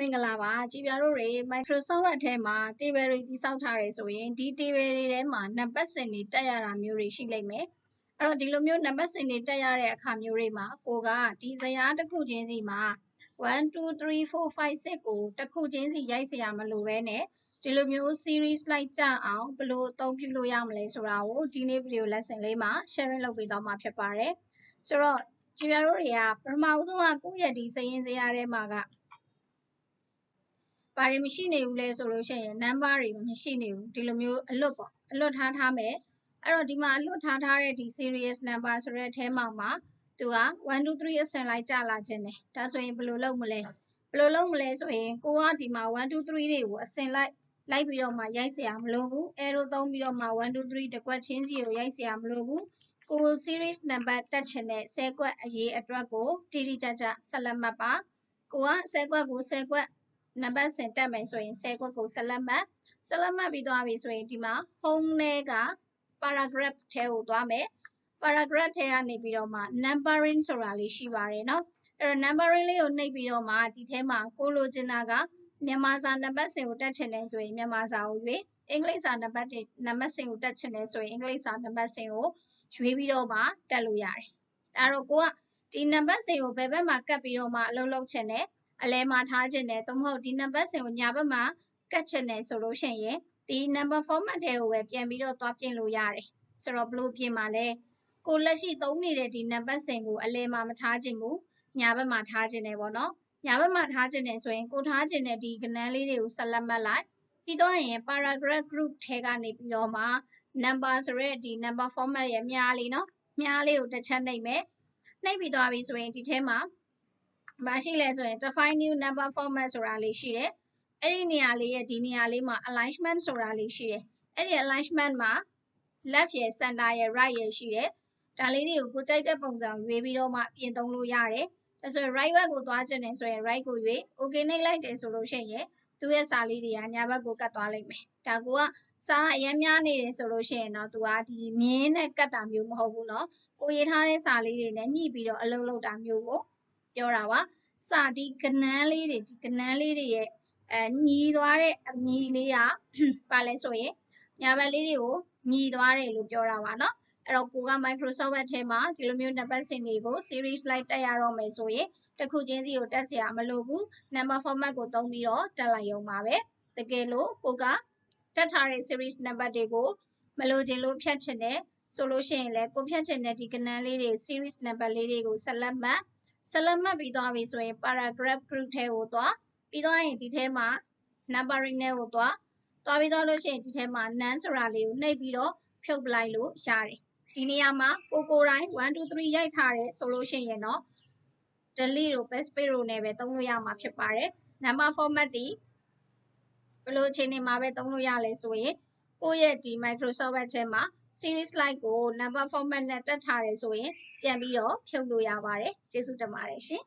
မင်္ဂလာပါကြည်ပြတို့တွေ Microsoft Word ထဲမှာ table တွေတိစောက်ထားတယ်ဆိုရင်ဒီ table တွေထဲမှာ number စင်တွေတက်ရတာမျိုးတွေရှိလိမ့်မယ်အဲ့တော့ဒီလိုမျိုး number စင်တွေတက်ရတဲ့အခါမျိုးတွေမှာကိုကဒီဇယားတစ်ခုချင်းစီမှာ1 2 3 4 5 6ကိုတစ်ခုချင်းစီရိုက်စရာမလိုပဲနဲ့ဒီလိုမျိုး series slide ကြအောင်ဘယ်လိုအသုံးပြုလို့ရမလဲဆိုတာကိုဒီနေ့ video lesson လေးမှာ sharing လုပ်ပေးသွားမှာဖြစ်ပါတယ်ဆိုတော့ကြည်ပြတို့တွေကပထမဆုံးကကိုယ့်ရဲ့ဒီစရင်စရာထဲမှာက ဘာတွေမရှိနေဘူးလဲဆိုလို့ရှိရင် number တွေမရှိနေဘူးဒီလိုမျိုးအလွတ်ပေါ့အလွတ်ထားထားမယ်အဲ့တော့ဒီမှာအလွတ်ထားထားတဲ့ဒီ series number ဆိုတဲ့အထဲမှာမှာသူက1 2 3အစင်လိုက်ကြလာခြင်းတယ်ဒါဆိုရင်ဘယ်လိုလုပ်မလဲဘယ်လိုလုပ်မလဲဆိုရင်ကိုကဒီမှာ1 2 3တွေကိုအစင်လိုက်လိုက်ပြီးတော့မှရိုက်เสียမလို့ဘူး arrow သုံးပြီးတော့မှ1 2 3တကွက်ချင်းစီကိုရိုက်เสียမလို့ဘူးကို series number တက်ချင်တဲ့10ကွက်အရေးအတွက်ကိုတိတိကျကျဆက်လက်မှတ်ပါကိုက10ကွက်ကို10ကွက် နံပါတ်စင်တက်မယ်ဆိုရင်10ခွက်ကိုဆက်လက်မှတ်ဆက်လက်မှတ်ပြီးသွားပြီဆိုရင်ဒီမှာ home ထဲက paragraph ထဲကိုသွားမယ် paragraph ထဲကနေပြီးတော့မှ numbering ဆိုတာလေးရှိပါတယ်เนาะအဲ့တော့ numbering လေးကိုနှိပ်ပြီးတော့မှဒီထဲမှာကိုလိုချင်တာကမြန်မာစာနံပါတ်စင်ကိုတက်ချင်တယ်ဆိုရင်မြန်မာစာကိုရွေးအင်္ဂလိပ်စာနံပါတ်တွေနံပါတ်စင်ကိုတက်ချင်တယ်ဆိုရင်အင်္ဂလိပ်စာနံပါတ်စင်ကိုရွေးပြီးတော့မှတက်လို့ရတယ်။အဲ့တော့ကိုကဒီနံပါတ်စင်ကိုဘယ်ဘက်မှာကတ်ပြီးတော့မှအလုပ်လုပ်ချင်တယ် အလဲမှာထားခြင်းနဲ့သို့မဟုတ်ဒီနံပါတ်စင်ကိုညာဘက်မှာကတ်ချင်တယ်ဆိုလို့ရှိရင်ဒီ number format ထဲကိုပဲပြန်ပြီးတော့သွားပြင်လို့ရတယ်ဆိုတော့ဘလို့ပြင်မှာလဲကိုလက်ရှိသုံးနေတဲ့ဒီနံပါတ်စင်ကိုအလဲမှာမထားခြင်းဘူးညာဘက်မှာထားခြင်းတယ်ပေါ့နော်ညာဘက်မှာထားခြင်းတယ်ဆိုရင်ကိုထားခြင်းတဲ့ဒီကဏ္ဍလေးတွေကိုဆက်လက်မှတ်လိုက်ပြီးတော့ရင် paragraph group ထဲကနေပြီးတော့မှ number ဆိုရဲဒီ number format ရဲ့မြားလေးเนาะမြားလေးကိုတစ်ချက်နှိပ်မယ်နှိပ်ပြီးသွားပြီဆိုရင်ဒီထဲမှာ ဘာရှိလဲဆိုရင် define new number format ဆိုတာလေးရှိတယ်။အဲ့ဒီနေရာလေးရဲ့ဒီနေရာလေးမှာ alignment ဆိုတာလေးရှိတယ်။အဲ့ဒီ alignment မှာ left ရဲ့ center ရဲ့ right ရဲ့ရှိတယ်။ဒါလေးတွေကိုကိုကြိုက်တဲ့ပုံစံရွေးပြီးတော့မှပြင်သုံးလို့ရတယ်။ဒါဆိုရင် right ဘက်ကိုသွားချင်တယ်ဆိုရင် right ကိုရွေး okay နှိပ်လိုက်တယ်ဆိုလို့ရှိရင်သူ့ရဲ့စာလေးတွေကညာဘက်ကိုကတ်သွားလိမ့်မယ်။ဒါကစာအရင်များနေတယ်ဆိုလို့ရှိရင်တော့သူကဒီမြင်းနဲ့ကတ်တာမျိုးမဟုတ်ဘူးเนาะ။ကိုရေးထားတဲ့စာလေးတွေနဲ့ညှိပြီးတော့အလုပ်လုပ်တာမျိုးကို ပြောတာပါစာဒီကနန်းလေးတွေဒီကနန်းလေးတွေရဲ့အဲညီသွားတဲ့အညီလေးကပါလဲဆိုရင်ညာဘက်လေးတွေကိုညီသွားတယ်လို့ပြောတာပါเนาะအဲ့တော့ကိုက Microsoft Word ထဲမှာဒီလိုမျိုးနံပါတ်စင်တွေကို series လိုက်တက်ရတော့မယ်ဆိုရင်တစ်ခုချင်းစီကိုတက်เสียမလိုဘူး number format ကိုသုံးပြီးတော့တက်လိုက်ရုံပါပဲတကယ်လို့ကိုကတက်ထားတဲ့ series number တွေကိုမလိုချင်လို့ဖြတ်ချင်တယ်ဆိုလို့ရှိရင်လည်းကိုဖြတ်ချင်တဲ့ဒီကဏ္ဍလေးတွေ series number လေးတွေကိုဆက်လက်မှတ် ဆက်လက်မှတ်ပြီးသွားပြီဆိုရင် paragraph group ထဲကိုသွားပြီးသွားရင်ဒီထဲမှာ numbering ထဲကိုသွားသွားပြီးတော့လို့ရှိရင်ဒီထဲမှာ none ဆိုတာလေးကိုနှိပ်ပြီးတော့ဖြုတ်ပလိုက်လို့ရတယ်ဒီနေရာမှာကိုကိုတိုင်း1 2 3ရိုက်ထားတယ်ဆိုလို့ရှိရင်တော့ delete တို့ backspace တို့နဲ့ပဲသုံးလို့ရမှာဖြစ်ပါတယ် number format ဒီဘယ်လိုအခြေအနေမှာပဲသုံးလို့ရလဲဆိုရင်ကိုယ့်ရဲ့ဒီ Microsoft Word ထဲမှာ series slide ကို number format နဲ့တက်ထားတယ်ဆိုရင် ပြန်ပြီးတော့ဖြုတ်လို့ရပါတယ်ကျေးဇူးတင်ပါတယ်ရှင်